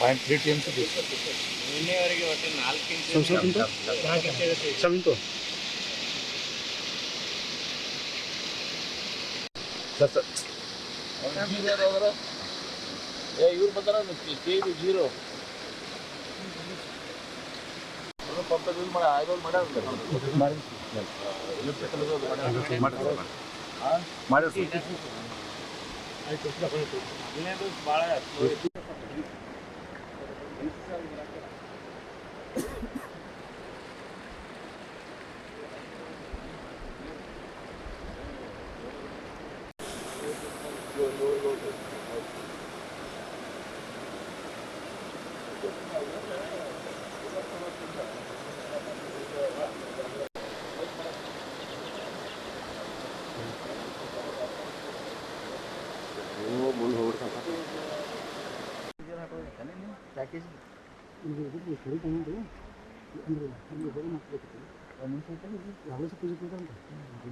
point three T M C ನಿನ್ನೆವರೆಗೆ ಒಟ್ಟು ನಾಲ್ಕು inch ಸೆವೆಂಟು sir sir zero ಹೋದ್ರ ಏ ಇವ್ರು ಬಂದಾರ ಕೆ ಬಿ ಜೀರೋ ಪಂಪ ಯೂಸ್ ಮಾಡಿ ಆಯ್ದೋದು ಮಾಡ್ಯಾರ ಮಾಡಿ ಸರ್ ಹದಿನೈದು ಭಾಳ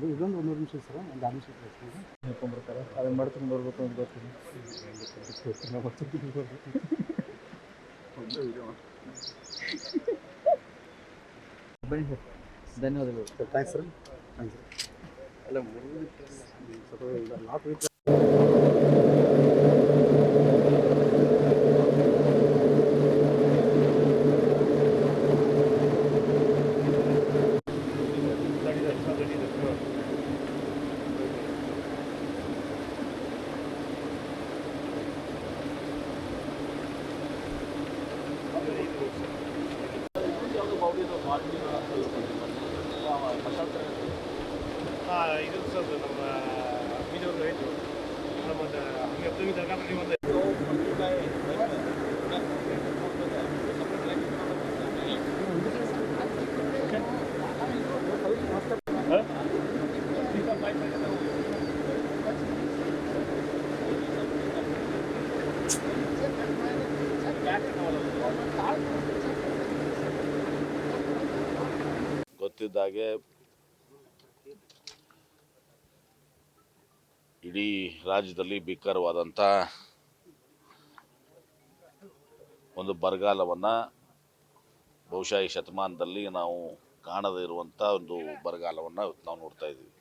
ಇದೊಂದು ಒಂದು ನಿಮಿಷ ಸರ್ ಒಂದು ನಿಮಿಷ ಹೇಳ್ಕೊಂಡ್ಬರ್ತಾರೆ ಅದನ್ನ ಮಾಡ್ಕೊಂಡು ಬರ್ಬೇಕು ಅಂತ ಗೊತ್ತಿಲ್ಲ. ಬನ್ನಿ ಸರ್. ಧನ್ಯವಾದಗಳು. Sir thanks sir thanks sir ಅಲ್ಲ ಸ್ವಲ್ಪ ಇದು ಸರ್ ನಮ್ಮ ಬೀಜವ್ರು ರೈತರು ನಮ್ಮ ಹಂಗೆ ದರ್ಗಾಪಟ್ಟಿ ಒಂದು ಗೊತ್ತಿದ್ದಾಗೆ ಇಡೀ ರಾಜ್ಯದಲ್ಲಿ ಭೀಕರವಾದಂಥ ಒಂದು ಬರಗಾಲವನ್ನು ಬಹುಶಃ ಈ ಶತಮಾನದಲ್ಲಿ ನಾವು ಕಾಣದೇ ಇರುವಂಥ ಒಂದು ಬರಗಾಲವನ್ನು ನಾವು ನೋಡ್ತಾ ಇದ್ದೀವಿ.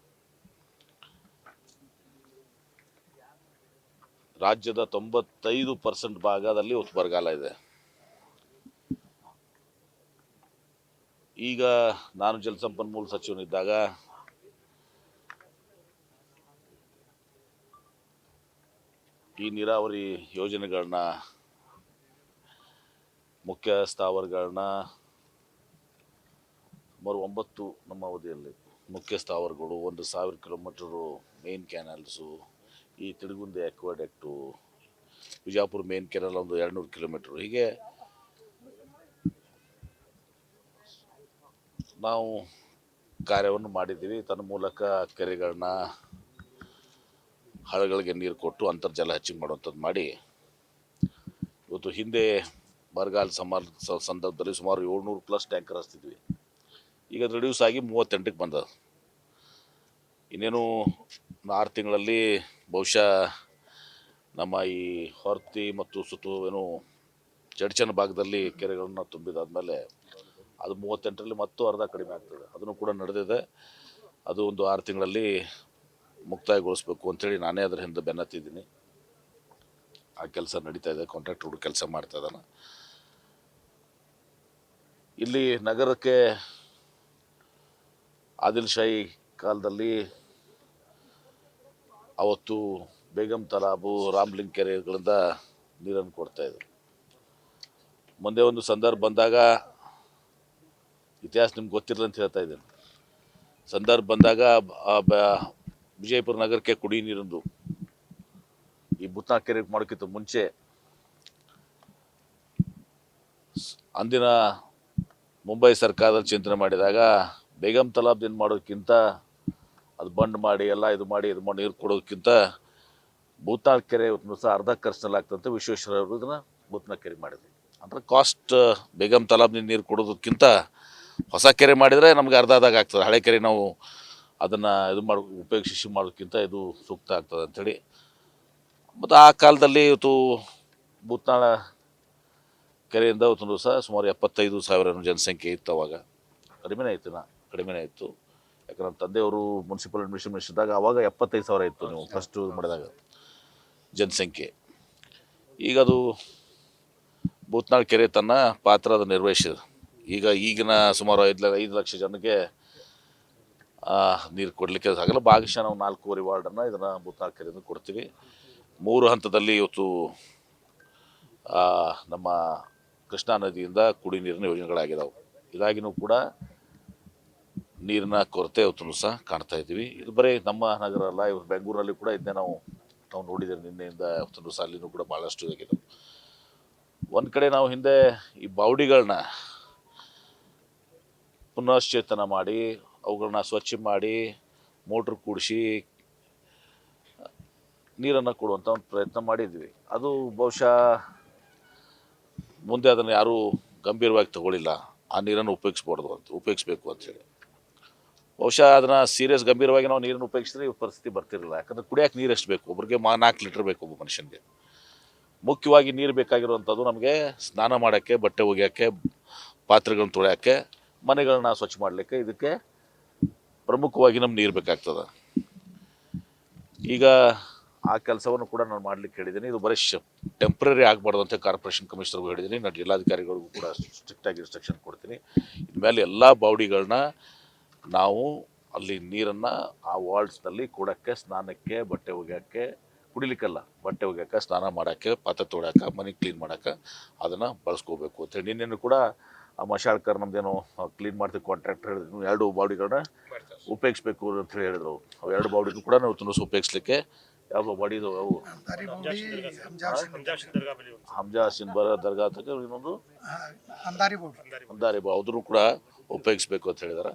ರಾಜ್ಯದ ತೊಂಬತ್ತೈದು ಪರ್ಸೆಂಟ್ ಭಾಗದಲ್ಲಿ ಇವತ್ತು ಬರಗಾಲ ಇದೆ. ಈಗ ನಾನು ಜಲಸಂಪನ್ಮೂಲ ಸಚಿವನಿದ್ದಾಗ ಈ ನೀರಾವರಿ ಯೋಜನೆಗಳನ್ನ, ಮುಖ್ಯ ಸ್ಥಾವರಗಳನ್ನ ಸುಮಾರು ಒಂಬತ್ತು ನಮ್ಮ ಅವಧಿಯಲ್ಲಿ ಮುಖ್ಯ ಸ್ಥಾವರಗಳು, ಒಂದು ಸಾವಿರ ಕಿಲೋಮೀಟರು ಮೇನ್ ಕ್ಯಾನಲ್ಸು ಈ Tidugundi aqueduct Vijapura main canal ಒಂದು ಎರಡುನೂರು ಕಿಲೋಮೀಟ್ರು. ಹೀಗೆ ನಾವು ಕಾರ್ಯವನ್ನು ಮಾಡಿದ್ದೀವಿ. ತನ್ನ ಮೂಲಕ ಕೆರೆಗಳನ್ನ, ಹಳ್ಳಗಳಿಗೆ ನೀರು ಕೊಟ್ಟು ಅಂತರ್ಜಲ ಹೆಚ್ಚಿಗೆ ಮಾಡುವಂಥದ್ದು ಮಾಡಿ. ಇವತ್ತು ಹಿಂದೆ ಬರಗಾಲ ಸಮಾರ ಸಂದರ್ಭದಲ್ಲಿ ಸುಮಾರು ಏಳ್ನೂರು ಪ್ಲಸ್ ಟ್ಯಾಂಕರ್ ಹಚ್ತಿದ್ವಿ. ಈಗ ಅದು ರಿಡ್ಯೂಸ್ ಆಗಿ ಮೂವತ್ತೆಂಟಕ್ಕೆ ಬಂದದ. ಇನ್ನೇನು ಆರು ತಿಂಗಳಲ್ಲಿ ಬಹುಶಃ ನಮ್ಮ ಈ ಹೊರ್ತಿ ಮತ್ತು ಸುತ್ತು ಏನು ಚಡ್ಚನ ಭಾಗದಲ್ಲಿ ಕೆರೆಗಳನ್ನು ತುಂಬಿದಾದ್ಮೇಲೆ ಅದು ಮೂವತ್ತೆಂಟರಲ್ಲಿ ಮತ್ತು ಅರ್ಧ ಕಡಿಮೆ ಆಗ್ತದೆ. ಅದನ್ನು ಕೂಡ ನಡೆದಿದೆ. ಅದು ಒಂದು ಆರು ತಿಂಗಳಲ್ಲಿ ಮುಕ್ತಾಯಗೊಳಿಸ್ಬೇಕು ಅಂತೇಳಿ ನಾನೇ ಅದರ ಹಿಂದೆ ಬೆನ್ನತ್ತಿದ್ದೀನಿ. ಆ ಕೆಲಸ ನಡೀತಾ ಇದೆ. ಕಾಂಟ್ರಾಕ್ಟರ್ ಕೆಲಸ ಮಾಡ್ತಾ ಇದ್ದಾನೆ. ಇಲ್ಲಿ ನಗರಕ್ಕೆ ಆದಿಲ್ ಶಾಹಿ ಕಾಲದಲ್ಲಿ ಅವತ್ತು ಬೇಗಂ ತಲಾಬು ರಾಮ್ಲಿಂಗ್ ಕೆರೆಗಳಿಂದ ನೀರನ್ನು ಕೊಡ್ತಾ ಇದ್ರು. ಮುಂದೆ ಒಂದು ಸಂದರ್ಭ ಬಂದಾಗ ಇತಿಹಾಸ ನಿಮ್ಗೆ ಗೊತ್ತಿರಲ್ಲ ಅಂತ ಹೇಳ್ತಾ ಇದ್ದೇನೆ. ಸಂದರ್ಭ ಬಂದಾಗ ವಿಜಯಪುರ ನಗರಕ್ಕೆ ಕುಡಿ ನೀರಿಂದು ಈ ಭೂತನಾ ಕೆರೆ ಮಾಡೋಕ್ಕಿಂತ ಮುಂಚೆ ಅಂದಿನ ಮುಂಬೈ ಸರ್ಕಾರದಲ್ಲಿ ಚಿಂತನೆ ಮಾಡಿದಾಗ ಬೇಗಂ ತಲಾಬ್ದಿನ ಮಾಡೋದಕ್ಕಿಂತ ಅದು ಬಂಡ್ ಮಾಡಿ ಎಲ್ಲ ಇದು ಮಾಡಿ ಇದು ಮಾಡಿ ನೀರು ಕೊಡೋದಕ್ಕಿಂತ ಭೂತಾಳ್ ಕೆರೆ ಸಹ ಅರ್ಧ ಖರ್ಚಿನಲ್ಲಿ ಆಗ್ತಂತೆ ವಿಶ್ವೇಶ್ವರ ಇದನ್ನು ಭೂತ್ನಾಳ್ ಕೆರೆ ಮಾಡಿದ್ವಿ ಅಂದರೆ ಕಾಸ್ಟ್ ಬೇಗಂ ತಲಾಬ್ನಿಂದ ನೀರು ಕೊಡೋದಕ್ಕಿಂತ ಹೊಸ ಕೆರೆ ಮಾಡಿದರೆ ನಮ್ಗೆ ಅರ್ಧ ಆದಾಗ ಆಗ್ತದೆ. ಹಳೆ ಕೆರೆ ನಾವು ಅದನ್ನು ಇದು ಮಾಡಿ, ಉಪಯೋಗಿಸಿ ಮಾಡೋದಕ್ಕಿಂತ ಇದು ಸೂಕ್ತ ಆಗ್ತದೆ ಅಂಥೇಳಿ ಮತ್ತು ಆ ಕಾಲದಲ್ಲಿ ಇವತ್ತು ಭೂತ್ನಾಳ ಕೆರೆಯಿಂದ ಇವತ್ತು ದಿವಸ ಸುಮಾರು ಎಪ್ಪತ್ತೈದು ಸಾವಿರ ಜನಸಂಖ್ಯೆ ಇತ್ತು ಅವಾಗ. ಕಡಿಮೆನೇ ಇತ್ತು ನಾ ಕಡಿಮೆನೇ ಇತ್ತು. ಯಾಕಂದ್ರೆ ನಮ್ಮ ತಂದೆಯವರು ಮುನ್ಸಿಪಲ್ ಅಡ್ಮಿನಿಸ್ಟ್ರೇಷನ್ ಇದ್ದಾಗ ಅವಾಗ ಎಪ್ಪತ್ತೈದು ಸಾವಿರ ಇತ್ತು ನೀವು ಫಸ್ಟು ಮಾಡಿದಾಗ ಜನಸಂಖ್ಯೆ. ಈಗ ಅದು ಭೂತ್ನಾಳ್ ಕೆರೆ ತನ್ನ ಪಾತ್ರ ಅದು ನಿರ್ವಹಿಸಿದೆ. ಈಗ ಈಗಿನ ಸುಮಾರು ಐದು ಐದು ಲಕ್ಷ ಜನಕ್ಕೆ ನೀರು ಕೊಡಲಿಕ್ಕೆ ಆಗಲ್ಲ. ಭಾಗಶಃ ನಾವು ನಾಲ್ಕೂವರೆ ವಾರ್ಡನ್ನು ಇದನ್ನು ಕೆರೆಯಿಂದ ಕೊಡ್ತೀವಿ. ಮೂರು ಹಂತದಲ್ಲಿ ಇವತ್ತು ನಮ್ಮ ಕೃಷ್ಣಾ ನದಿಯಿಂದ ಕುಡಿ ನೀರಿನ ಯೋಜನೆಗಳಾಗಿದ್ದಾವೆ ಇದಾಗಿನೂ ಕೂಡ ನೀರಿನ ಕೊರತೆ ಇವತ್ತು ಸಹ ಕಾಣ್ತಾ ಇದ್ದೀವಿ. ಇದು ಬರೀ ನಮ್ಮ ನಗರ ಅಲ್ಲ ಇವತ್ತು ಬೆಂಗಳೂರಲ್ಲಿ ಕೂಡ ಇದನ್ನೇ ನಾವು ನಾವು ನೋಡಿದ್ದೇವೆ ನಿನ್ನೆಯಿಂದ ಇವತ್ತು ಸಹ ಅಲ್ಲಿನೂ ಕೂಡ ಭಾಳಷ್ಟು ಇದಾಗಿದ್ದಾವೆ. ಒಂದು ಕಡೆ ನಾವು ಹಿಂದೆ ಈ ಬಾವಡಿಗಳನ್ನ ಪುನಶ್ಚೇತನ ಮಾಡಿ, ಅವುಗಳನ್ನ ಸ್ವಚ್ಛ ಮಾಡಿ, ಮೋಟ್ರ್ ಕೂಡಿಸಿ, ನೀರನ್ನು ಕೊಡುವಂಥ ಒಂದು ಪ್ರಯತ್ನ ಮಾಡಿದ್ವಿ. ಅದು ಬಹುಶಃ ಮುಂದೆ ಅದನ್ನು ಯಾರೂ ಗಂಭೀರವಾಗಿ ತಗೊಳ್ಳಿಲ್ಲ ಆ ನೀರನ್ನು ಉಪಯೋಗಿಸ್ಬಾರ್ದು ಅಂತ, ಉಪಯೋಗಿಸ್ಬೇಕು ಅಂತೇಳಿ ಬಹುಶಃ ಅದನ್ನು ಸೀರಿಯಸ್ ಗಂಭೀರವಾಗಿ ನಾವು ನೀರನ್ನು ಉಪಯೋಗಿಸಿದ್ರೆ ಈ ಪರಿಸ್ಥಿತಿ ಬರ್ತಿರಲಿಲ್ಲ. ಯಾಕಂದ್ರೆ ಕುಡಿಯೋಕೆ ನೀರು ಎಷ್ಟು ಬೇಕು? ಒಬ್ಬರಿಗೆ ಮಾ ನಾಲ್ಕು ಲೀಟ್ರ್ ಬೇಕು ಒಬ್ಬ ಮನುಷ್ಯನಿಗೆ. ಮುಖ್ಯವಾಗಿ ನೀರು ಬೇಕಾಗಿರುವಂಥದ್ದು ನಮಗೆ ಸ್ನಾನ ಮಾಡೋಕ್ಕೆ, ಬಟ್ಟೆ ಒಗೆಯೋಕ್ಕೆ, ಪಾತ್ರೆಗಳನ್ನ ತೊಳೆಯೋಕ್ಕೆ ಮನೆಗಳನ್ನ ಸ್ವಚ್ಛ ಮಾಡಲಿಕ್ಕೆ ಇದಕ್ಕೆ ಪ್ರಮುಖವಾಗಿ ನಮ್ಗೆ ನೀರು ಬೇಕಾಗ್ತದೆ. ಈಗ ಆ ಕೆಲಸವನ್ನು ಕೂಡ ನಾನು ಮಾಡ್ಲಿಕ್ಕೆ ಹೇಳಿದ್ದೀನಿ. ಇದು ಬರೀ ಟೆಂಪ್ರರಿ ಆಗಬಾರ್ದು ಅಂತ ಕಾರ್ಪೊರೇಷನ್ ಕಮಿಷನರ್ಗೂ ಹೇಳಿದ್ದೀನಿ. ನಾನು ಜಿಲ್ಲಾಧಿಕಾರಿಗಳಿಗೂ ಕೂಡ ಸ್ಟ್ರಿಕ್ಟಾಗಿ ಇನ್ಸ್ಟ್ರಕ್ಷನ್ ಕೊಡ್ತೀನಿ. ಇನ್ಮೇಲೆ ಎಲ್ಲ ಬಾವುಡಿಗಳನ್ನ ನಾವು ಅಲ್ಲಿ ನೀರನ್ನು ಆ ವಾರ್ಡ್ಸ್ನಲ್ಲಿ ಕೊಡೋಕ್ಕೆ, ಸ್ನಾನಕ್ಕೆ, ಬಟ್ಟೆ ಒಗೆಯೋಕ್ಕೆ, ಕುಡಿಲಿಕ್ಕಲ್ಲ, ಬಟ್ಟೆ ಒಗೆಯೋಕ್ಕೆ, ಸ್ನಾನ ಮಾಡೋಕ್ಕೆ, ಪಾತ್ರೆ ತೊಳ್ಯಾಕ ಮನೆ ಕ್ಲೀನ್ ಮಾಡೋಕ್ಕೆ ಅದನ್ನು ಬಳಸ್ಕೋಬೇಕು ಅಂತೇಳಿ ನಿನ್ನೆನೂ ಕೂಡ ಮಶಾಳ್ಕರ್ ನಮ್ದೇನೋ ಕ್ಲೀನ್ ಮಾಡ್ತೀವಿ ಕಾಂಟ್ರಾಕ್ಟರ್ ಹೇಳಿದ್ರು ಎರಡು ಬಾಡಿಗಳನ್ನ ಉಪಯೋಗಿಸ್ಬೇಕು ಅಂತ ಹೇಳಿ ಹೇಳಿದ್ರು. ಅವು ಎರಡು ಬಾಡಿಗೂ ಕೂಡ ನಾವು ತುಂಬ ಉಪಯೋಗಿಸ್ಲಿಕ್ಕೆ. ಯಾವ ಬಾಡಿದು ಅವು. ಹಮ್ಜಾ ಸಿನ್ಬರ ದರ್ಗಾ ತಕ್ಕ ಇನ್ನೊಂದು ಅಂದಾರಿ ಬಾಡಿ ಅಂದಾರಿ ಅದನ್ನು ಕೂಡ ಉಪಯೋಗಿಸ್ಬೇಕು ಅಂತ ಹೇಳಿದಾರೆ.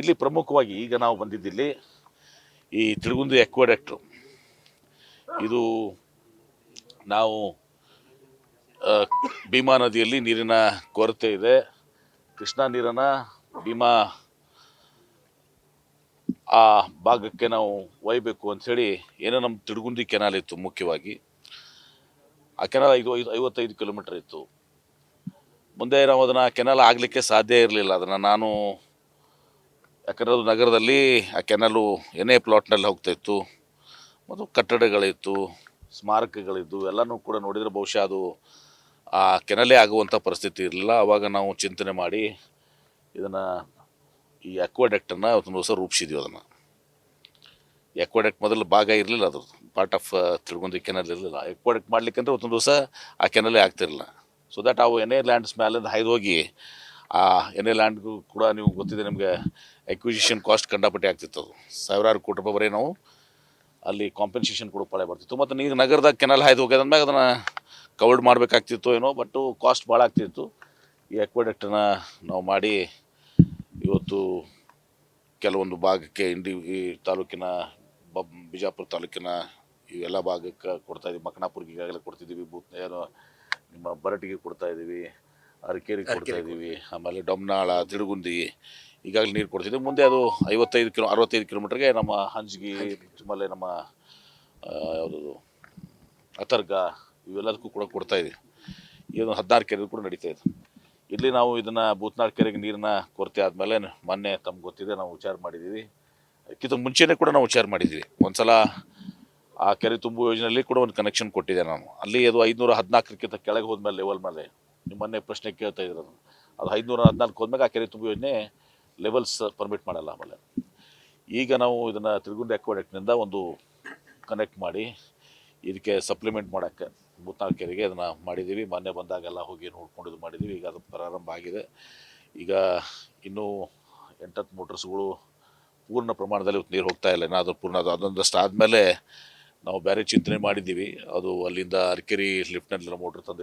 ಇಲ್ಲಿ ಪ್ರಮುಖವಾಗಿ ಈಗ ನಾವು ಬಂದಿದ್ದಿಲ್ಲಿ ಈ ತಿಳುಗುಂದಿ ಎಕ್ವಾಡೆಕ್ಟ್ರು ಇದು ನಾವು ಭೀಮಾ ನದಿಯಲ್ಲಿ ನೀರಿನ ಕೊರತೆ ಇದೆ. ಕೃಷ್ಣಾ ನೀರನ್ನು ಭೀಮಾ ಆ ಭಾಗಕ್ಕೆ ನಾವು ಒಯ್ಬೇಕು ಅಂಥೇಳಿ ಏನೋ ನಮ್ಮ ತಿಡುಗುಂದಿ ಕೆನಾಲ್ ಇತ್ತು ಮುಖ್ಯವಾಗಿ. ಆ ಕೆನಾಲ್ ಐದು ಐದು, ಐವತ್ತೈದು ಕಿಲೋಮೀಟರ್ ಇತ್ತು. ಮುಂದೆ ನಾವು ಅದನ್ನು ಕೆನಲ್ ಆಗಲಿಕ್ಕೆ ಸಾಧ್ಯ ಇರಲಿಲ್ಲ. ಅದನ್ನು ನಾನು ಯಾಕಂದರೆ ಅದು ನಗರದಲ್ಲಿ ಆ ಕೆನಾಲು ಎನೇ ಪ್ಲಾಟ್ನಲ್ಲಿ ಹೋಗ್ತಾ ಇತ್ತು. ಮತ್ತು ಕಟ್ಟಡಗಳಿತ್ತು ಸ್ಮಾರಕಗಳಿದ್ದು ಎಲ್ಲನೂ ಕೂಡ ನೋಡಿದರೆ ಬಹುಶಃ ಅದು ಆ ಕೆನಲೇ ಆಗುವಂಥ ಪರಿಸ್ಥಿತಿ ಇರಲಿಲ್ಲ. ಆವಾಗ ನಾವು ಚಿಂತನೆ ಮಾಡಿ ಇದನ್ನು ಈ ಅಕ್ವಾಡೆಕ್ಟನ್ನು ಅವತ್ತೊಂದು ದಿವಸ ರೂಪಿಸಿದ್ವಿ ಅದನ್ನು. ಎಕ್ವಾಡೆಕ್ಟ್ ಮೊದಲು ಭಾಗ ಇರಲಿಲ್ಲ ಅದು. ಪಾರ್ಟ್ ಆಫ್ ತಿಳ್ಕೊಂಡು ಕೆನಲ್ ಇರಲಿಲ್ಲ. ಎಕ್ವಾಡೆಕ್ಟ್ ಮಾಡಲಿಕ್ಕಂದ್ರೆ ಒಂದು ದಿವಸ ಆ ಕೆನಲೇ ಆಗ್ತಿರಲಿಲ್ಲ. ಸೊ ದಟ್ ಅವು ಎನ್ ಲ್ಯಾಂಡ್ಸ್ ಮೇಲಿಂದ ಹಾಯ್ದು ಹೋಗಿ ಆ ಎನ್ ಎ ಲ್ಯಾಂಡ್ಗೂ ಕೂಡ ನೀವು ಗೊತ್ತಿದೆ ನಿಮಗೆ ಎಕ್ವಿಸಿಷನ್ ಕಾಸ್ಟ್ ಕಂಡಾಪಟ್ಟೆ ಆಗ್ತಿತ್ತು ಅದು. ಸಾವಿರಾರು ಕೋಟಿ ರೂಪಾಯಿ ಬರೀ ನಾವು ಅಲ್ಲಿ ಕಾಂಪೆನ್ಸೇಷನ್ ಕೂಡ ಪಾಳೆ ಬರ್ತಿತ್ತು ಮತ್ತು ನೀವು ನಗರದಾಗ ಕೆನಲ್ ಹಾಯ್ದು ಹೋಗ್ಯದಂದಾಗ ಅದನ್ನು ಕವರ್ಡ್ ಮಾಡಬೇಕಾಗ್ತಿತ್ತು ಏನೋ ಬಟ್ಟು ಕಾಸ್ಟ್ ಭಾಳ ಆಗ್ತಿತ್ತು. ಈ ಅಕ್ವಡಕ್ಟನ್ನು ನಾವು ಮಾಡಿ ಇವತ್ತು ಕೆಲವೊಂದು ಭಾಗಕ್ಕೆ ಇಂಡಿ ಈ ತಾಲೂಕಿನ ಬ ಬಿಜಾಪುರ ತಾಲೂಕಿನ ಇವೆಲ್ಲ ಭಾಗಕ್ಕೆ ಕೊಡ್ತಾ ಇದ್ದೀವಿ. ಮಕನಾಪುರ್ಗೆ ಈಗಾಗಲೇ ಕೊಡ್ತಿದ್ದೀವಿ. ಬೂತ್ ಏನು ನಿಮ್ಮ ಬರಟಿಗೆ ಕೊಡ್ತಾ ಇದ್ದೀವಿ. ಅರಕೇರಿಗೆ ಕೊಡ್ತಾ ಇದ್ದೀವಿ. ಆಮೇಲೆ ಡೊಮ್ನಾಳ ತಿರುಗುಂದಿ ಈಗಾಗಲೇ ನೀರು ಕೊಡ್ತಿದ್ದೀವಿ. ಮುಂದೆ ಅದು ಐವತ್ತೈದು ಕಿಲೋ ಅರವತ್ತೈದು ಕಿಲೋಮೀಟ್ರಿಗೆ ನಮ್ಮ ಹಂಜ್ಗಿ ಆಮೇಲೆ ನಮ್ಮ ಯಾವುದು ಅತರ್ಗ ಇವೆಲ್ಲದಕ್ಕೂ ಕೂಡ ಕೊಡ್ತಾ ಇದೀವಿ ಒಂದು ಹದಿನಾರು ಕೆರೆಗೂ ಕೂಡ ನಡೀತಾ ಇದೆ. ಇಲ್ಲಿ ನಾವು ಇದನ್ನು ಭೂತ್ನಾಳ್ ಕೆರೆಗೆ ನೀರಿನ ಕೊರತೆ ಆದಮೇಲೆ ಮೊನ್ನೆ ತಮ್ಗೆ ಗೊತ್ತಿದೆ, ನಾವು ವಿಚಾರ ಮಾಡಿದ್ದೀವಿ ಅದಕ್ಕಿಂತ ಮುಂಚೆನೇ ಕೂಡ ನಾವು ವಿಚಾರ ಮಾಡಿದ್ದೀವಿ ಒಂದ್ಸಲ ಆ ಕೆರೆ ತುಂಬು ಯೋಜನೆಯಲ್ಲಿ ಕೂಡ ಒಂದು ಕನೆಕ್ಷನ್ ಕೊಟ್ಟಿದೆ ನಾನು. ಅಲ್ಲಿ ಅದು ಐದುನೂರ ಹದಿನಾಲ್ಕಕ್ಕಿಂತ ಕೆಳಗೆ ಹೋದ್ಮೇಲೆ ಲೆವೆಲ್ ಮೇಲೆ. ನಿಮ್ಮ ಮೊನ್ನೆ ಪ್ರಶ್ನೆ ಕೇಳ್ತಾ ಇದ್ರು ಅದು ಐದುನೂರ ಹದಿನಾಲ್ಕು ಹೋದ್ಮೇಲೆ ಆ ಕೆರೆ ತುಂಬು ಯೋಜನೆ ಲೆವೆಲ್ಸ್ ಪರ್ಮಿಟ್ ಮಾಡಲ್ಲ ಆಮೇಲೆ. ಈಗ ನಾವು ಇದನ್ನು ತಿರುಗುಂಡಿ ಅಕ್ವಾಡೆಕ್ಟ್ನಿಂದ ಒಂದು ಕನೆಕ್ಟ್ ಮಾಡಿ ಇದಕ್ಕೆ ಸಪ್ಲಿಮೆಂಟ್ ಮಾಡೋಕ್ಕೆ ಭೂತ್ನಾಳ್ ಕೆರೆಗೆ ಅದನ್ನು ಮಾಡಿದ್ದೀವಿ ಮೊನ್ನೆ ಬಂದಾಗೆಲ್ಲ ಹೋಗಿ ನೋಡ್ಕೊಂಡು ಮಾಡಿದ್ದೀವಿ ಈಗ ಅದು ಪ್ರಾರಂಭ ಆಗಿದೆ. ಈಗ ಇನ್ನೂ ಎಂಟತ್ತು ಮೋಟರ್ಸ್ಗಳು ಪೂರ್ಣ ಪ್ರಮಾಣದಲ್ಲಿ ನೀರು ಹೋಗ್ತಾ ಇಲ್ಲ. ಏನಾದರೂ ಪೂರ್ಣ ಅದು ಅದೊಂದಷ್ಟು ಆದಮೇಲೆ ನಾವು ಬೇರೆ ಚಿಂತನೆ ಮಾಡಿದ್ದೀವಿ. ಅದು ಅಲ್ಲಿಂದ ಅರ್ಕೆರಿ ಲಿಫ್ಟ್ನಲ್ಲಿ ಮೋಟ್ರ್ ತಂದು